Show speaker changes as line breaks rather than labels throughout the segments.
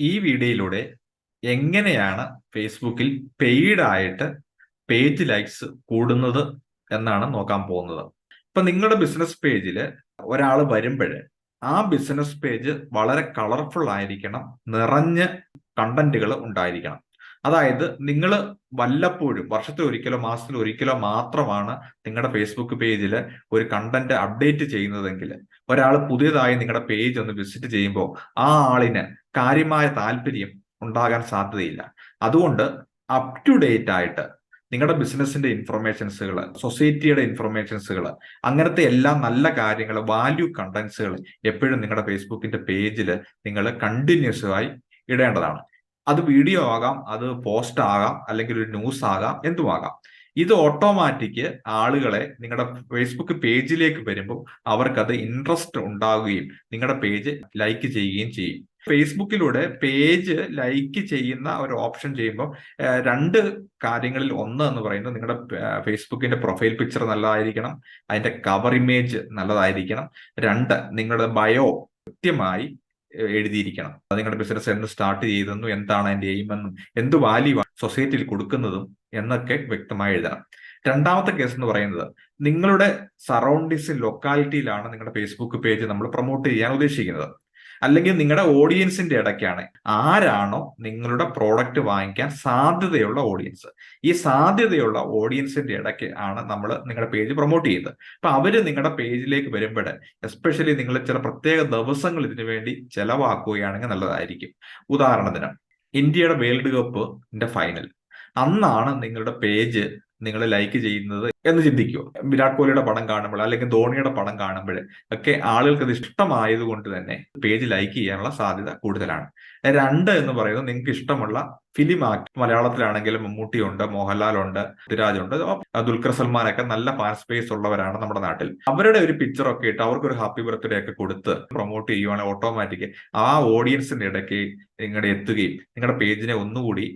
ഈ വീഡിയോയിലൂടെ എങ്ങനെയാണ് ഫേസ്ബുക്കിൽ പെയ്ഡ് ആയിട്ട് പേജ് ലൈക്സ് കൂടുന്നത് എന്നാണ് നോക്കാൻ പോകുന്നത്. ഇപ്പൊ നിങ്ങളുടെ ബിസിനസ് പേജിൽ ഒരാൾ വരുമ്പോൾ ആ ബിസിനസ് പേജ് വളരെ കളർഫുൾ ആയിരിക്കണം നിറഞ്ഞ് കണ്ടന്റുകൾ ഉണ്ടായിരിക്കണം. അതായത് നിങ്ങൾ വല്ലപ്പോഴും വർഷത്തിൽ ഒരിക്കലോ മാസത്തിൽ ഒരിക്കലോ മാത്രമാണ് നിങ്ങളുടെ ഫേസ്ബുക്ക് പേജിൽ ഒരു കണ്ടന്റ് അപ്ഡേറ്റ് ചെയ്യുന്നതെങ്കിൽ ഒരാൾ പുതിയതായി നിങ്ങളുടെ പേജ് ഒന്ന് വിസിറ്റ് ചെയ്യുമ്പോൾ ആ ആളിന് കാര്യമായ താല്പര്യം ഉണ്ടാകാൻ സാധ്യതയില്ല. അതുകൊണ്ട് അപ് ടു ഡേറ്റ് ആയിട്ട് നിങ്ങളുടെ ബിസിനസിന്റെ ഇൻഫർമേഷൻസുകൾ സൊസൈറ്റിയുടെ ഇൻഫർമേഷൻസുകൾ അങ്ങനത്തെ എല്ലാ നല്ല കാര്യങ്ങൾ വാല്യൂ കണ്ടന്റ്സുകൾ എപ്പോഴും നിങ്ങളുടെ ഫേസ്ബുക്കിന്റെ പേജിൽ നിങ്ങൾ കണ്ടിന്യൂസ് ആയി ഇടേണ്ടതാണ്. അത് വീഡിയോ ആകാം അത് പോസ്റ്റ് ആകാം അല്ലെങ്കിൽ ഒരു ന്യൂസ് ആകാം എന്തുമാകാം. ഇത് ഓട്ടോമാറ്റിക് ആളുകളെ നിങ്ങളുടെ ഫേസ്ബുക്ക് പേജിലേക്ക് വരുമ്പോൾ അവർക്കത് ഇൻട്രസ്റ്റ് ഉണ്ടാവുകയും നിങ്ങളുടെ പേജ് ലൈക്ക് ചെയ്യുകയും ചെയ്യും. ഫേസ്ബുക്കിലൂടെ പേജ് ലൈക്ക് ചെയ്യുന്ന ഒരു ഓപ്ഷൻ ചെയ്യുമ്പോൾ രണ്ട് കാര്യങ്ങളിൽ ഒന്ന് എന്ന് പറയുന്നത് നിങ്ങളുടെ ഫേസ്ബുക്കിന്റെ പ്രൊഫൈൽ പിക്ചർ നല്ലതായിരിക്കണം അതിന്റെ കവർ ഇമേജ് നല്ലതായിരിക്കണം. രണ്ട് നിങ്ങളുടെ ബയോ കൃത്യമായി എഴുതിയിരിക്കണം. അത് നിങ്ങളുടെ ബിസിനസ് എന്ന് സ്റ്റാർട്ട് ചെയ്തെന്നും എന്താണ് അതിന്റെ എയിം എന്നും എന്ത് വാല്യൂ സൊസൈറ്റിയിൽ കൊടുക്കുന്നതും എന്നൊക്കെ വ്യക്തമായി എഴുതണം. രണ്ടാമത്തെ കേസ് എന്ന് പറയുന്നത് നിങ്ങളുടെ സറൗണ്ടിങ്സ് ലൊക്കാലിറ്റിയിലാണ് നിങ്ങളുടെ ഫേസ്ബുക്ക് പേജ് നമ്മൾ പ്രൊമോട്ട് ചെയ്യാൻ ഉദ്ദേശിക്കുന്നത്. അല്ലെങ്കിൽ നിങ്ങളുടെ ഓഡിയൻസിന്റെ ഇടയ്ക്കാണ് ആരാണോ നിങ്ങളുടെ പ്രോഡക്റ്റ് വാങ്ങിക്കാൻ സാധ്യതയുള്ള ഓഡിയൻസ് ഈ സാധ്യതയുള്ള ഓഡിയൻസിന്റെ ഇടയ്ക്ക് ആണ് നമ്മൾ നിങ്ങളുടെ പേജ് പ്രൊമോട്ട് ചെയ്യുന്നത്. അപ്പൊ അവർ നിങ്ങളുടെ പേജിലേക്ക് വരുമ്പോൾ എസ്പെഷ്യലി നിങ്ങൾ ചില പ്രത്യേക ദിവസങ്ങൾ ഇതിനു വേണ്ടി ചെലവാക്കുകയാണെങ്കിൽ നല്ലതായിരിക്കും. ഉദാഹരണത്തിന് ഇന്ത്യയുടെ വേൾഡ് കപ്പിന്റെ ഫൈനൽ അന്നാണ് നിങ്ങളുടെ പേജ് നിങ്ങൾ ലൈക്ക് ചെയ്യുന്നത് എന്ന് ചിന്തിക്കുക വിരാട് കോഹ്ലിയുടെ പടം കാണുമ്പോൾ അല്ലെങ്കിൽ ധോണിയുടെ പടം കാണുമ്പോൾ ഒക്കെ ആളുകൾക്ക് അത് ഇഷ്ടമായത് കൊണ്ട് തന്നെ പേജ് ലൈക്ക് ചെയ്യാനുള്ള സാധ്യത കൂടുതലാണ്. രണ്ട് എന്ന് പറയുന്നത് നിങ്ങൾക്ക് ഇഷ്ടമുള്ള ഫിലിം ആക്ട് മലയാളത്തിലാണെങ്കിലും മമ്മൂട്ടിയുണ്ട് മോഹൻലാലുണ്ട് പൃഥ്വിരാജുണ്ട് ദുൽഖർ സൽമാനൊക്കെ നല്ല ഫാൻ സ്പേസ് ഉള്ളവരാണ് നമ്മുടെ നാട്ടിൽ. അവരുടെ ഒരു പിക്ചർ ഒക്കെ ഇട്ട് അവർക്ക് ഒരു ഹാപ്പി ബർത്ത്ഡേ ഒക്കെ കൊടുത്ത് പ്രൊമോട്ട് ചെയ്യുവാണെങ്കിൽ ഓട്ടോമാറ്റിക് ആ ഓഡിയൻസിന്റെ ഇടയ്ക്ക് നിങ്ങളുടെ എത്തുകയും നിങ്ങളുടെ പേജിനെ ഒന്നുകൂടി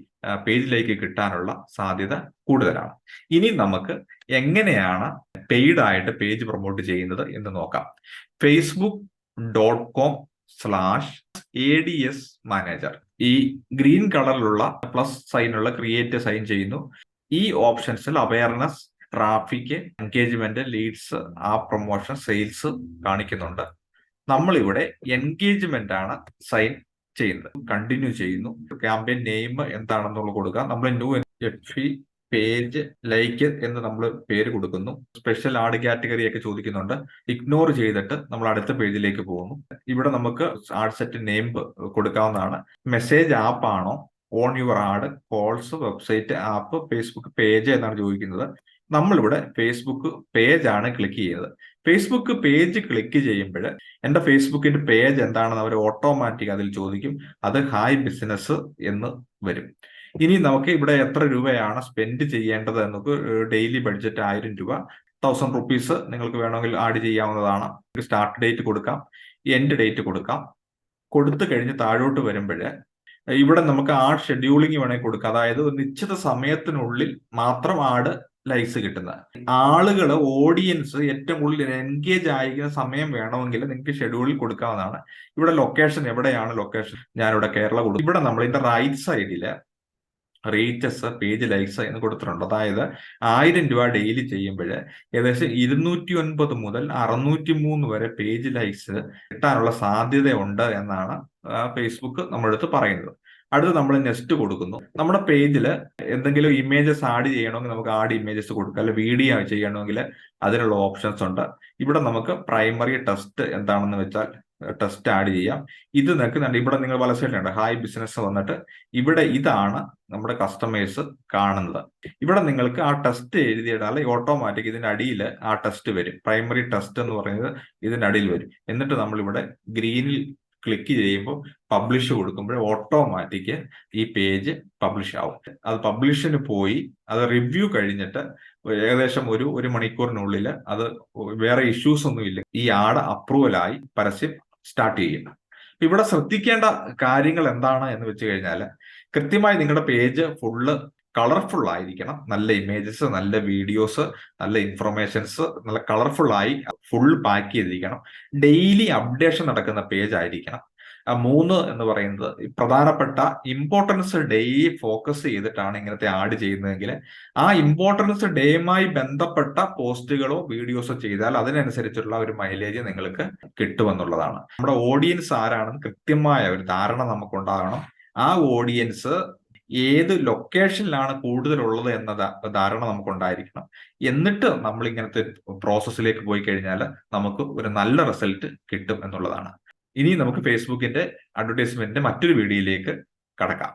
പേജിലേക്ക് കിട്ടാനുള്ള സാധ്യത കൂടുതലാണ്. ഇനി നമുക്ക് എങ്ങനെയാണ് പെയ്ഡ് ആയിട്ട് പേജ് പ്രൊമോട്ട് ചെയ്യുന്നത് എന്ന് നോക്കാം. Facebook dot com slash A D S manager ഈ ഗ്രീൻ കളറിലുള്ള പ്ലസ് സൈനുള്ള ക്രിയേറ്റ് സൈൻ ചെയ്യുന്നു. ഈ ഓപ്ഷൻസിൽ അവയർനെസ് ട്രാഫിക് എൻഗേജ്മെന്റ് ലീഡ്സ് ആ പ്രൊമോഷൻ സെയിൽസ് കാണിക്കുന്നുണ്ട്. നമ്മളിവിടെ എൻഗേജ്മെന്റ് ആണ് സൈൻ ചെയ്യുന്നത്. കണ്ടിന്യൂ ചെയ്യുന്നു. ക്യാമ്പയിൻ നെയിം എന്താണെന്നുള്ള കൊടുക്കുക. നമ്മൾ ന്യൂ എഫ് പേജ് ലൈക്ക് എന്ന് നമ്മൾ പേര് കൊടുക്കുന്നു. സ്പെഷ്യൽ ആഡ് കാറ്റഗറി ഒക്കെ ചോദിക്കുന്നുണ്ട്. ഇഗ്നോർ ചെയ്തിട്ട് നമ്മൾ അടുത്ത പേജിലേക്ക് പോകുന്നു. ഇവിടെ നമുക്ക് ആഡ് സെറ്റ് നെയിം കൊടുക്കാവുന്നതാണ്. മെസ്സേജ് ആപ്പ് ആണോ? On your ad calls website app Facebook page എന്നാണ് ചോദിക്കുന്നത്. നമ്മളിവിടെ ഫേസ്ബുക്ക് പേജ് ആണ് ക്ലിക്ക് ചെയ്യുന്നത്. ഫേസ്ബുക്ക് പേജ് ക്ലിക്ക് ചെയ്യുമ്പോൾ എന്റെ ഫേസ്ബുക്കിന്റെ പേജ് എന്താണെന്ന് അവർ ഓട്ടോമാറ്റിക് അതിൽ ചോദിക്കും. അത് ഹായ് ബിസിനസ് എന്ന് വരും. ഇനി നമുക്ക് ഇവിടെ എത്ര രൂപയാണ് സ്പെൻഡ് ചെയ്യേണ്ടത് എന്നൊക്കെ ഡെയിലി ബഡ്ജറ്റ് ആയിരം രൂപ. തൗസൻഡ് റുപ്പീസ് നിങ്ങൾക്ക് വേണമെങ്കിൽ ആഡ് ചെയ്യാവുന്നതാണ്. സ്റ്റാർട്ട് ഡേറ്റ് കൊടുക്കാം എൻഡ് ഡേറ്റ് കൊടുക്കാം. കൊടുത്തു കഴിഞ്ഞ് താഴോട്ട് വരുമ്പോൾ ഇവിടെ നമുക്ക് ആഡ് ഷെഡ്യൂളിംഗ് വേണമെങ്കിൽ കൊടുക്കാം. അതായത് ഒരു നിശ്ചിത സമയത്തിനുള്ളിൽ മാത്രം ആഡ് ലൈക്സ് കിട്ടുന്നത്. ആളുകൾ ഓഡിയൻസ് ഏറ്റവും കൂടുതൽ എൻഗേജ് ആയിരിക്കുന്ന സമയം വേണമെങ്കിൽ നിങ്ങൾക്ക് ഷെഡ്യൂളിൽ കൊടുക്കാവുന്നതാണ്. ഇവിടെ ലൊക്കേഷൻ എവിടെയാണ് ലൊക്കേഷൻ ഞാനിവിടെ കേരള കൊടുക്കും ഇവിടെ നമ്മൾ ഇതിന്റെ റൈറ്റ് സൈഡിൽ റേറ്റസ് പേജ് ലൈക്സ് എന്ന് കൊടുത്തിട്ടുണ്ട്. അതായത് ആയിരം രൂപ ഡെയിലി ചെയ്യുമ്പോൾ ഏകദേശം ഇരുന്നൂറ്റി ഒൻപത് മുതൽ അറുന്നൂറ്റി മൂന്ന് വരെ പേജ് ലൈക്സ് കിട്ടാനുള്ള സാധ്യതയുണ്ട് എന്നാണ് ഫേസ്ബുക്ക് നമ്മളടുത്ത് പറയുന്നത്. അടുത്ത് നമ്മൾ നെക്സ്റ്റ് കൊടുക്കുന്നു. നമ്മുടെ പേജിൽ എന്തെങ്കിലും ഇമേജസ് ആഡ് ചെയ്യണമെങ്കിൽ നമുക്ക് ആഡ് ഇമേജസ് കൊടുക്കാം. അല്ലെങ്കിൽ വീഡിയോ ചെയ്യണമെങ്കിൽ അതിനുള്ള ഓപ്ഷൻസ് ഉണ്ട്. ഇവിടെ നമുക്ക് പ്രൈമറി ടെസ്റ്റ് എന്താണെന്ന് വെച്ചാൽ ടെസ്റ്റ് ആഡ് ചെയ്യാം. ഇത് നിൽക്കുന്നുണ്ട് ഇവിടെ നിങ്ങൾ പല സൈഡിലുണ്ട് ഹായ് ബിസിനസ് വന്നിട്ട് ഇവിടെ ഇതാണ് നമ്മുടെ കസ്റ്റമേഴ്സ് കാണുന്നത്. ഇവിടെ നിങ്ങൾക്ക് ആ ടെസ്റ്റ് എഴുതിയിടാൽ ഓട്ടോമാറ്റിക് ഇതിന്റെ അടിയിൽ ആ ടെസ്റ്റ് വരും. പ്രൈമറി ടെസ്റ്റ് എന്ന് പറയുന്നത് ഇതിന്റെ അടിയിൽ വരും. എന്നിട്ട് നമ്മൾ ഇവിടെ ഗ്രീനിൽ ക്ലിക്ക് ചെയ്യുമ്പോൾ പബ്ലിഷ് കൊടുക്കുമ്പോൾ ഓട്ടോമാറ്റിക് ഈ പേജ് പബ്ലിഷ് ആവും. അത് പബ്ലിഷിന് പോയി അത് റിവ്യൂ കഴിഞ്ഞിട്ട് ഏകദേശം ഒരു ഒരു മണിക്കൂറിനുള്ളിൽ അത് വേറെ ഇഷ്യൂസ് ഒന്നും ഇല്ല. ഈ ആഡ് അപ്രൂവലായി പരസ്യം സ്റ്റാർട്ട് ചെയ്യും ഇവിടെ ശ്രദ്ധിക്കേണ്ട കാര്യങ്ങൾ എന്താണ് എന്ന് വെച്ച് കഴിഞ്ഞാൽ കൃത്യമായി നിങ്ങളുടെ പേജ് ഫുള്ള് കളർഫുൾ ആയിരിക്കണം. നല്ല ഇമേജസ് നല്ല വീഡിയോസ് നല്ല ഇൻഫർമേഷൻസ് നല്ല കളർഫുൾ ആയി ഫുൾ പാക്ക് ചെയ്തിരിക്കണം. ഡെയിലി അപ്ഡേഷൻ നടക്കുന്ന പേജ് ആയിരിക്കണം. മൂന്ന് എന്ന് പറയുന്നത് പ്രധാനപ്പെട്ട ഇമ്പോർട്ടൻസ് ഡേയെ ഫോക്കസ് ചെയ്തിട്ടാണ് ഇങ്ങനത്തെ ആഡ് ചെയ്യുന്നതെങ്കിൽ ആ ഇമ്പോർട്ടൻസ് ഡേയുമായി ബന്ധപ്പെട്ട പോസ്റ്റുകളോ വീഡിയോസോ ചെയ്താൽ അതിനനുസരിച്ചുള്ള ഒരു മൈലേജ് നിങ്ങൾക്ക് കിട്ടുമെന്നുള്ളതാണ്. നമ്മുടെ ഓഡിയൻസ് ആരാണെന്ന് കൃത്യമായ ഒരു ധാരണ നമുക്കുണ്ടാകണം. ആ ഓഡിയൻസ് ഏത് ലൊക്കേഷനിലാണ് കൂടുതലുള്ളത് എന്ന ധാരണ നമുക്ക് ഉണ്ടായിരിക്കണം എന്നിട്ട് നമ്മൾ ഇങ്ങനത്തെ പ്രോസസ്സിലേക്ക് പോയി കഴിഞ്ഞാൽ നമുക്ക് ഒരു നല്ല റിസൾട്ട് കിട്ടും എന്നുള്ളതാണ്. ഇനി നമുക്ക് ഫേസ്ബുക്കിന്റെ അഡ്വർടൈസ്മെന്റിന്റെ മറ്റൊരു വീഡിയോയിലേക്ക് കടക്കാം.